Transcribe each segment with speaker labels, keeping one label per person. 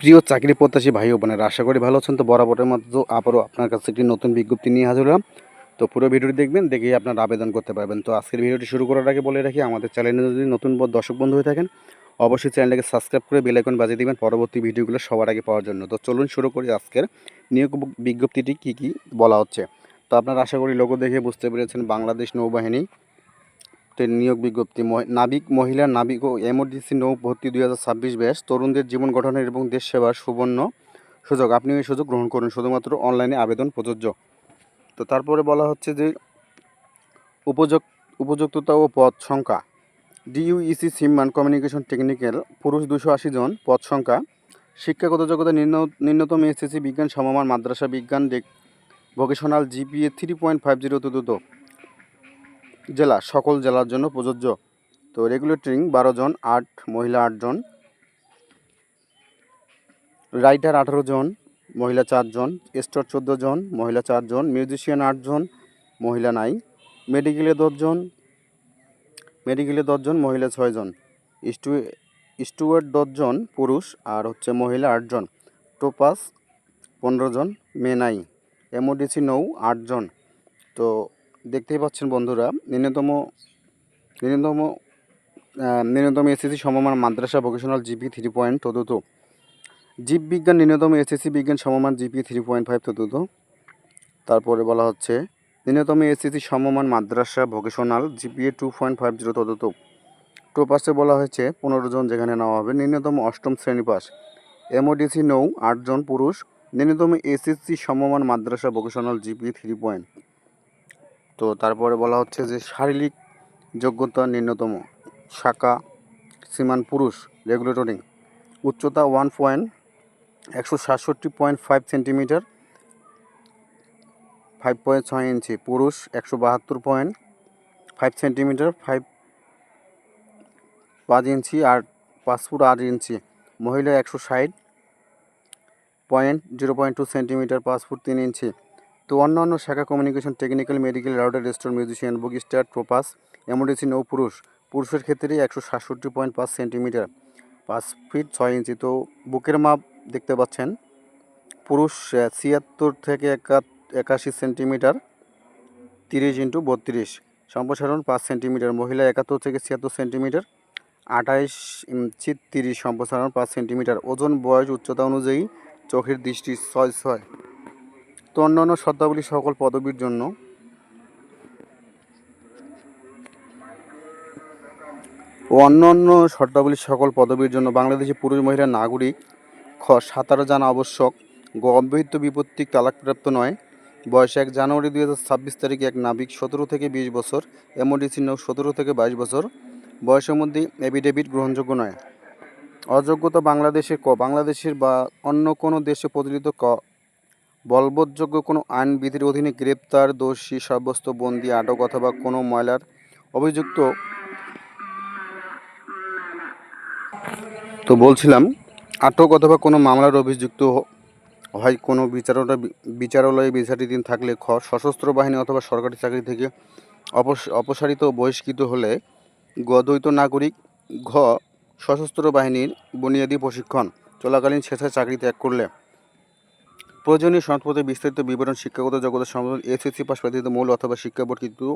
Speaker 1: প্রিয় চাকরি প্রত্যাশী ভাই বোনেরা, আশা করি ভালো আছেন। তো বরাবরের মতো আবারও আপনার কাছে একটি নতুন বিজ্ঞপ্তি নিয়ে হাজির হলাম। তো পুরো ভিডিওটি দেখবেন দেখেই আপনারা আবেদন করতে পারবেন। তো আজকের ভিডিওটি শুরু করার আগে বলে রাখি, আমাদের চ্যানেলে যদি নতুন দর্শক বন্ধু হয়ে থাকেন, অবশ্যই চ্যানেলটাকে সাবস্ক্রাইব করে বেল আইকন বাজিয়ে দিবেন পরবর্তী ভিডিওগুলো সবার আগে পাওয়ার জন্য। তো চলুন শুরু করি আজকের নিয়োগ বিজ্ঞপ্তিটি কী কী বলা হচ্ছে। তো আপনারা আশা করি লোগো দেখে বুঝতে পেরেছেন, বাংলাদেশ নৌবাহিনী তে নিয়োগ বিজ্ঞপ্তি নাবিক মহিলা নাবিক ও এমার্জেন্সি নৌ ভর্তি দুই হাজার ছাব্বিশ ব্যাস তরুণদের জীবন গঠনের এবং দেশ সেবার সুবর্ণ সুযোগ। আপনি এই সুযোগ গ্রহণ করুন, শুধুমাত্র অনলাইনে আবেদন প্রযোজ্য। তো তারপরে বলা হচ্ছে যে উপযোগ উপযুক্ততা ও পদ সংখ্যা। ডিইউইসি সিমমান কমিউনিকেশন টেকনিক্যাল, পুরুষ দুশো আশি জন, পদ সংখ্যা। শিক্ষাগত যোগ্যতা নিম্ন, নিম্নতম এসএসসি বিজ্ঞান সমমান মাদ্রাসা বিজ্ঞান vocational GPA three point five zero চতুর্থ জেলা, সকল জেলার জন্য প্রযোজ্য। তো রেগুলেটরিং বারো জন, আট মহিলা আটজন রাইটার আঠারো জন, মহিলা চারজন স্টোর চোদ্দ জন, মহিলা চারজন মিউজিশিয়ান আটজন মহিলা নাই। মেডিকেলে দশজন মেডিকেলে দশজন মহিলা ছয়জন স্টু, স্টুয়ার্ড দশজন পুরুষ আর হচ্ছে মহিলা আটজন টোপাস পনেরো জন, মেয়ে নাই। এমওডিসি নৌ আটজন তো দেখতেই পাচ্ছেন বন্ধুরা, ন্যূনতম ন্যূনতম ন্যূনতম এসএসসি সমমান মাদ্রাসা ভোকেশনাল জিপি থ্রি পয়েন্ট চতুর্থ। জীববিজ্ঞান ন্যূনতম এসএসসি বিজ্ঞান সমমান জিপি থ্রি পয়েন্ট ফাইভ চতুর্থ। তারপরে বলা হচ্ছে, ন্যূনতম এসএসসি সমমান মাদ্রাসা vocational GPA two point five zero চতুর্থ। টোপাসে বলা হয়েছে, পনেরো জন যেখানে নেওয়া হবে, ন্যূনতম অষ্টম শ্রেণি পাস এমওডিসি নৌ আটজন পুরুষ, ন্যূনতম এসএসসি সমমান মাদ্রাসা ভোকেশনাল জিপি থ্রি পয়েন্ট তো তারপরে বলা হচ্ছে যে শারীরিক যোগ্যতা ন্যূনতম শাখা সীমান পুরুষ, রেগুলেটরিং, উচ্চতা ওয়ান পয়েন্ট একশো সাতষট্টি point five centimetre five point ছয় ইঞ্চি, পুরুষ একশো বাহাত্তর পয়েন্ট ফাইভ সেন্টিমিটার ফাইভ পাঁচ ইঞ্চি আর পাঁচ ফুট আট ইঞ্চি, মহিলা একশো ষাট point zero point two centimetre পাঁচ ফুট তিন ইঞ্চি। তো অন্যান্য শাখা communication technical medical router restore musician book star ট্রোপাস নৌ পুরুষ পুরুষের ক্ষেত্রে একশো সাতষট্টি পয়েন্ট পাঁচ সেন্টিমিটার পাঁচ ফিট ছয় ইঞ্চি তো বুকের মাপ দেখতে পাচ্ছেন, পুরুষ ছিয়াত্তর থেকে একা, একাশি সেন্টিমিটার তিরিশ ইন্টু বত্রিশ। সম্প্রসারণ পাঁচ সেন্টিমিটার মহিলা একাত্তর থেকে ছিয়াত্তর সেন্টিমিটার আঠাইশ ইঞ্চি তিরিশ। সম্প্রসারণ পাঁচ সেন্টিমিটার ওজন, বয়স, উচ্চতা অনুযায়ী চোখের দৃষ্টি ছয় ছয়। তো অন্যান্য শর্তাবলী সকল পদবীর জন্য। ও অন্যান্য শর্তাবলী সকল পদবীর জন্য বাংলাদেশি পুরুষ মহিলা নাগরিক খ, সাঁতার জানা আবশ্যক। গ বিপত্তিক তালাকপ্রাপ্ত নয়। বয়স এক জানুয়ারি দুই হাজার ছাব্বিশ তারিখে এক নাবিক সতেরো থেকে বিশ বছর। এমওডিসি নৌ সতেরো থেকে বাইশ বছর। বয়সের মধ্যে এভিডেভিট গ্রহণযোগ্য নয়। অযোগ্যতা বাংলাদেশের ক, বাংলাদেশের বা অন্য কোনো দেশে প্রচলিত ক বলবৎযোগ্য কোনো আইন বিধির অধীনে গ্রেপ্তার, দোষী, সাব্যস্ত, বন্দি, আটক অথবা কোনো ময়লার অভিযুক্ত তো বলছিলাম, আটক অথবা কোনো মামলার অভিযুক্ত হয় কোনো বিচারটা বিচারালয়ে বিচারাধীন থাকলে খ, সশস্ত্র বাহিনী অথবা সরকারি চাকরি থেকে অপস অপসারিত বহিষ্কৃত হলে গ, দ্বৈত নাগরিক, ঘ, সশস্ত্র বাহিনীর বুনিয়াদী প্রশিক্ষণ চলাকালীন স্বেচ্ছায় চাকরি ত্যাগ করলে। প্রয়োজনীয় সনদপত্রের বিস্তারিত বিবরণ, শিক্ষাগত যোগ্যতা সম্বন্ধে এসএসসি পাস প্রার্থীত মূল অথবা শিক্ষা বোর্ড কিন্তু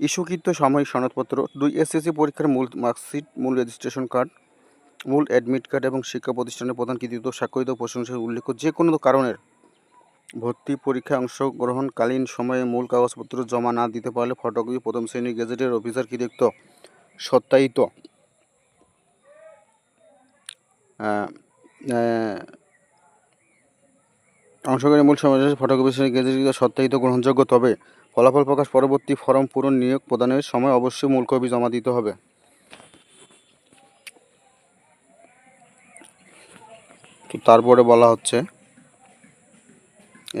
Speaker 1: ইস্যুকৃত সাময়িক সনদপত্র। দুই, এসএসসি পরীক্ষার মূল মার্কশিট, মূল রেজিস্ট্রেশন কার্ড, মূল অ্যাডমিট কার্ড এবং শিক্ষা প্রতিষ্ঠানের প্রধান কৃতিত্ব, স্বাক্ষরিত প্রশংসার উল্লেখ যে কোনো কারণের ভর্তি পরীক্ষায় অংশগ্রহণকালীন সময়ে মূল কাগজপত্র জমা না দিতে পারলে ফটোকপি প্রথম শ্রেণির গেজেটের অফিসার কৃতিত্ব সত্যায়িত। অংশগ্রহণের মূল সমাবেশে ফটোকপি গেজেট সত্যায়িত গ্রহণযোগ্য, তবে ফলাফল প্রকাশ পরবর্তী ফর্ম পূরণ নিয়োগ প্রদানের সময় অবশ্যই মূল কপি জমা দিতে হবে। তো তারপরে বলা হচ্ছে,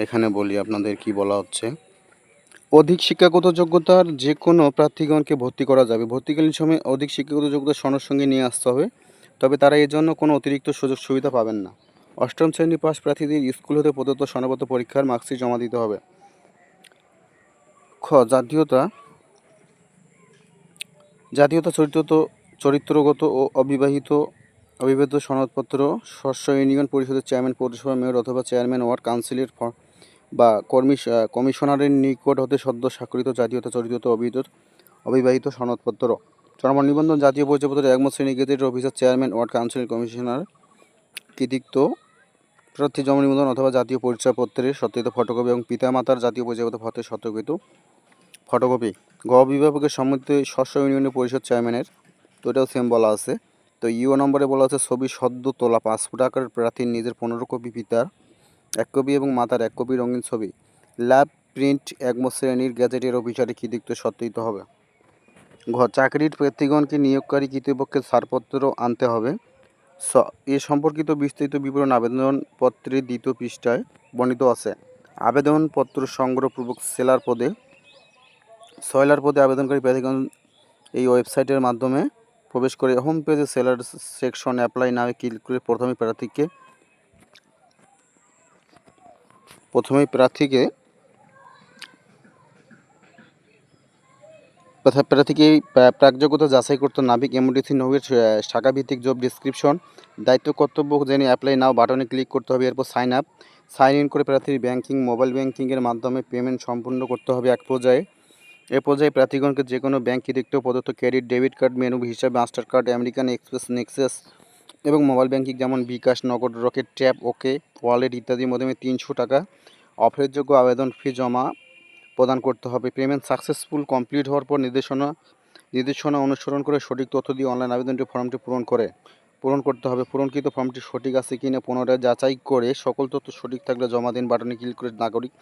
Speaker 1: এখানে বলি আপনাদের কি বলা হচ্ছে, অধিক শিক্ষাগত যোগ্যতার যে কোনো প্রার্থীগণকে ভর্তি করা যাবে। ভর্তিকালীন সময় অধিক শিক্ষাগত যোগ্যতা সনদ সঙ্গে নিয়ে আসতে হবে, তবে তারা এর জন্য কোনো অতিরিক্ত সুযোগ সুবিধা পাবেন না। অষ্টম শ্রেণি পাস প্রার্থীদের স্কুল হতে প্রদত্ত সনদপত্র পরীক্ষার মার্কশিট জমা দিতে হবে। খ জাতীয়তা জাতীয়তা চরিত্রত চরিত্রগত ও অবিবাহিত অবিবাহিত সনদপত্র শস্য ইউনিয়ন পরিষদের চেয়ারম্যান পৌরসভা মেয়র অথবা চেয়ারম্যান ওয়ার্ড কাউন্সিলের বা কর্মিশ আহ, কমিশনারের নিকট হতে সদ্য স্বাক্ষরিত জাতীয়তা চরিত্র অবিহিত অবিবাহিত সনদপত্র। জন্ম নিবন্ধন জাতীয় পরিচয়পত্র একমত শ্রেণি গেজেটের officer chairman ward council commissioner কৃতিত্ব প্রার্থী জন্ম নিবন্ধন অথবা জাতীয় পরিচয়পত্রের সত্যায়িত ফটোকপি এবং পিতামাতার জাতীয় পরিচয়পত্র পত্রের সত্যায়িত ফটোকপি। গ বিভাগের সম্মতি শস্য ইউনিয়নের পরিষদ চেয়ারম্যানের, তো এটাও সেম বলা আছে। তো ইউ নম্বরে বলা আছে, ছবি সদ্য তোলা, পাসপোর্ট আকারের প্রার্থীর নিজের পনেরো কপি পিতার, এক কপি এবং মাতার এক কপি রঙিন ছবি। ল্যাব প্রিন্ট একমত শ্রেণির গ্যাজেটের অফিসারে কৃতিত্ব সত্যায়িত হবে। ঘ, চাকরির প্রার্থীগণকে নিয়োগকারী কর্তৃপক্ষের ছাড়পত্র আনতে হবে। এ সম্পর্কিত বিস্তারিত বিবরণ আবেদনপত্রের দ্বিতীয় পৃষ্ঠায় বর্ণিত আছে। আবেদনপত্র সংগ্রহপূর্বক সেলার পদে, সয়লার পদে আবেদনকারী প্রার্থীগণ এই ওয়েবসাইটের মাধ্যমে প্রবেশ করে হোম পেজে সেলার সেকশন অ্যাপ্লাই নামে ক্লিক করে প্রথমে প্রার্থীকে প্রথমেই প্রার্থীকে তথা প্রার্থীকে প্রা- প্রাকযোগ্যতা যাচাই করতে নাবিক এমডিসি নৌয়ের শাখাভিত্তিক জব ডিসক্রিপশন দায়িত্ব, কর্তব্য জেনে অ্যাপ্লাই নাও বাটনে ক্লিক করতে হবে, এরপর সাইন আপ সাইন ইন করে প্রার্থীর ব্যাংকিং মোবাইল ব্যাংকিংয়ের মাধ্যমে পেমেন্ট সম্পূর্ণ করতে হবে এক পর্যায়ে। এ পর্যায়ে প্রার্থীগণকে যে কোনো ব্যাংক কৃতিত্ব, প্রদত্ত ক্রেডিট ডেবিট কার্ড মেনু হিসাবে master card American express Nexus এবং মোবাইল ব্যাংকিং যেমন বিকাশ, নগদ, রকেট ট্যাপ ওকে ওয়ালেট ইত্যাদির মাধ্যমে তিনশো টাকা অফারের আবেদন ফি জমা প্রদান করতে হবে। পেমেন্ট সাকসেসফুল, কমপ্লিট হওয়ার পর নির্দেশনা নির্দেশনা অনুসরণ করে সঠিক তথ্য দিয়ে অনলাইন আবেদনটি ফর্মটি পূরণ করে। পূরণ করতে হবে। পূরণকৃত ফর্মটি সঠিক আছে কিনা পুনরায় যাচাই করে সকল তথ্য সঠিক থাকলে জমা দিন বাটনে ক্লিক করে নাগরিক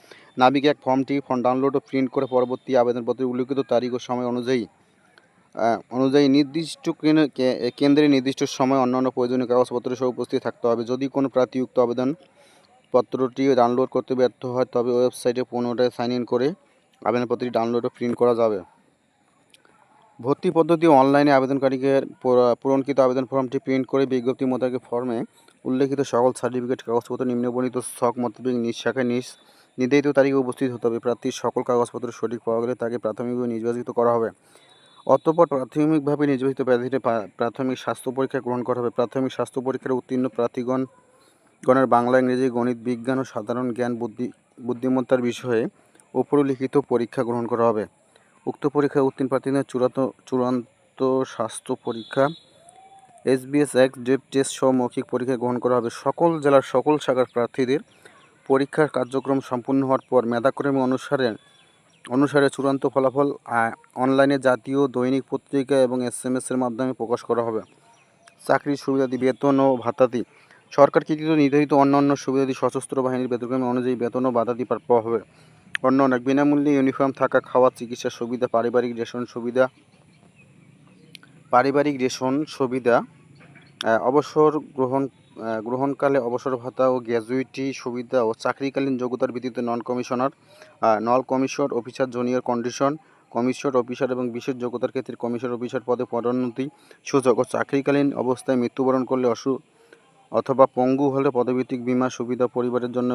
Speaker 1: নাবিক এক ফর্মটি ফর্ম ডাউনলোড ও প্রিন্ট করে পরবর্তী আবেদনপত্রে উল্লিখিত তারিখ ও সময় অনুযায়ী অনুযায়ী নির্দিষ্ট কেন্দ্রে নির্দিষ্ট সময়, অন্যান্য প্রয়োজনীয় কাগজপত্র সহ উপস্থিত থাকতে হবে। যদি কোনো প্রার্থী আবেদন পত্রটি ডাউনলোড করতে ব্যর্থ হয়, তবে ওয়েবসাইটে পুনরায় সাইন ইন করে আবেদনপত্রটি ডাউনলোড ও প্রিন্ট করা যাবে। ভর্তি পদ্ধতি অনলাইনে আবেদনকারীকে পূরণকৃত আবেদন ফর্মটি প্রিন্ট করে বিজ্ঞপ্তি মোতাবেক ফর্মে উল্লেখিত সকল সার্টিফিকেট কাগজপত্র নিম্নবর্ণিত ছক মোতাবেক নিজ শাখায় নিজ নির্ধারিত তারিখে উপস্থিত হতে হবে। প্রার্থীর সকল কাগজপত্র সঠিক পাওয়া গেলে তাকে প্রাথমিকভাবে নির্বাচিত করা হবে। অতঃপর প্রাথমিকভাবে নির্বাচিত প্রার্থীদের প্রা- প্রাথমিক স্বাস্থ্য পরীক্ষা গ্রহণ করা হবে। প্রাথমিক স্বাস্থ্য পরীক্ষার উত্তীর্ণ প্রার্থীগণ গণের বাংলা, ইংরেজি, গণিত, বিজ্ঞান ও সাধারণ জ্ঞান বুদ্ধি, বুদ্ধিমত্তার বিষয়ে উপরোল্লিখিত পরীক্ষা গ্রহণ করা হবে। উক্ত পরীক্ষায় উত্তীর্ণ প্রার্থীদের চূড়ান্ত চূড়ান্ত স্বাস্থ্য পরীক্ষা S SBS X, dope test সহ মৌখিক পরীক্ষা গ্রহণ করা হবে। সকল জেলার সকল শাখার প্রার্থীদের পরীক্ষার কার্যক্রম সম্পূর্ণ হওয়ার পর মেধাক্রমে অনুসারে অনুসারে চূড়ান্ত ফলাফল অনলাইনে জাতীয় দৈনিক পত্রিকা এবং এস এর মাধ্যমে প্রকাশ করা হবে। চাকরির সুবিধাদি, বেতন ও ভাতাদি সরকার কৃতিত নির্ধারিত অন্য অন্যান্য সুবিধাদি সশস্ত্র বাহিনীর বেতনক্রম অনুযায়ী বেতন ও বাধা ভাতাদি প্রাপ্য হবে? অন্য অনেক বিনামূল্যে ইউনিফর্ম থাকা, খাওয়া, চিকিৎসা সুবিধা, পারিবারিক রেশন সুবিধা, পারিবারিক রেশন সুবিধা অবসর গ্রহণ গ্রহণকালে অবসর ভাতা ও গ্র্যাজুইটি সুবিধা ও চাকরিকালীন যোগ্যতার ভিত্তিতে নন কমিশনার নল commission officer, junior condition commission officer এবং বিশেষ যোগ্যতার ক্ষেত্রে কমিশন অফিসার পদে পদোন্নতি সুযোগ ও চাকরিকালীন অবস্থায় মৃত্যুবরণ করলে অসু অথবা পঙ্গু হলে পদভিত্তিক বীমা সুবিধা পরিবারের জন্য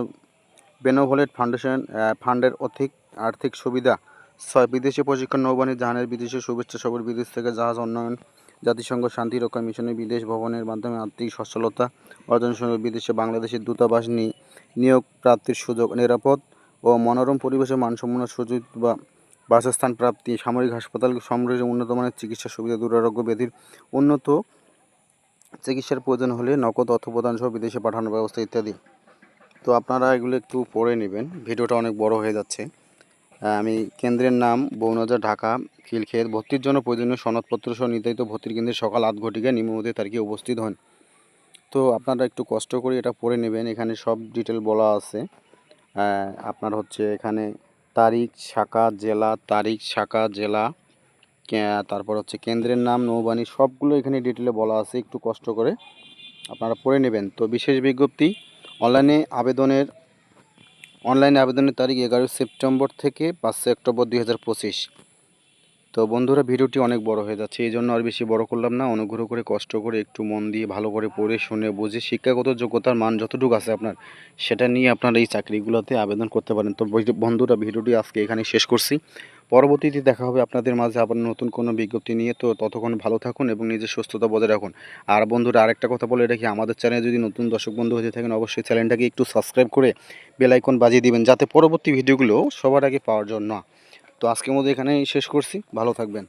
Speaker 1: বেনোভলেট ফাউন্ডেশন ফান্ডের অধিক আর্থিক সুবিধা, ছয় বিদেশি প্রশিক্ষণ নৌবাহিনী, জাহানের বিদেশি শুভেচ্ছা সবর বিদেশ থেকে জাহাজ উন্নয়ন, জাতিসংঘ শান্তি রক্ষা মিশনের বিদেশ ভবনের মাধ্যমে আর্থিক সচ্ছলতা অর্জন সঙ্গে বিদেশে বাংলাদেশের দূতাবাস নিয়োগ প্রাপ্তির সুযোগ নিরাপদ ও মনোরম পরিবেশে মানসম্পন্ন সুযোগ বা বাসস্থান প্রাপ্তি, সামরিক হাসপাতাল, সমৃদ্ধ উন্নতমানের চিকিৎসা সুবিধা, দুরারোগ্য ব্যাধির উন্নত চিকিৎসার প্রয়োজন হলে নগদ অর্থ প্রদান সহ বিদেশে পাঠানোর ব্যবস্থা ইত্যাদি। তো আপনারা এগুলো একটু পড়ে নেবেন। ভিডিওটা অনেক বড় হয়ে যাচ্ছে। আমি কেন্দ্রের নাম বৌনজা, ঢাকা খিলখেত ভর্তির জন্য প্রয়োজনীয় সনদপত্র সহ নির্ধারিত ভর্তির কেন্দ্রে সকাল আট ঘটিকা নিম্নমতে তারিখে উপস্থিত হন। তো আপনারা একটু কষ্ট করে এটা পড়ে নেবেন। এখানে সব ডিটেল বলা আছে। আপনার হচ্ছে এখানে তারিখ, শাখা, জেলা, তারিখ, শাখা, জেলা তারপর হচ্ছে কেন্দ্রের নাম, নৌবাণী, সবগুলো এখানে ডিটেলে বলা আছে, একটু কষ্ট করে আপনারা পড়ে নেবেন। তো বিশেষ বিজ্ঞপ্তি, অনলাইনে আবেদনের অনলাইনে আবেদনের তারিখ এগারোই সেপ্টেম্বর থেকে পাঁচই অক্টোবর দুই হাজার পঁচিশ। তো বন্ধুরা, ভিডিওটি অনেক বড় হয়ে যাচ্ছে, এই জন্য আর বেশি বড় করলাম না, অনুগ্রহ করে কষ্ট করে একটু মন দিয়ে ভালো করে পড়ে, শুনে, বুঝে, শিক্ষাগত যোগ্যতার মান যতটুকু আছে আপনার, সেটা নিয়ে আপনারা এই চাকরিগুলোতে আবেদন করতে পারেন। তো বন্ধুরা, ভিডিওটি আজকে এখানে শেষ করছি। পরবর্তীতে দেখা হবে আপনাদের মাঝে আবার নতুন কোনো বিজ্ঞপ্তি নিয়ে। তো ততক্ষণ ভালো থাকুন এবং নিজের সুস্থতা বজায় রাখুন। আর বন্ধুরা, আরেকটা কথা বলে রাখি, আমাদের চ্যানেলে যদি নতুন দর্শক বন্ধু হয়ে থাকেন, অবশ্যই চ্যানেলটাকে একটু সাবস্ক্রাইব করে বেল আইকন বাজিয়ে দিবেন, যাতে পরবর্তী ভিডিওগুলো সবার আগে পাওয়ার জন্য। তো আজকের মধ্যে এখানেই শেষ করছি। ভালো থাকবেন।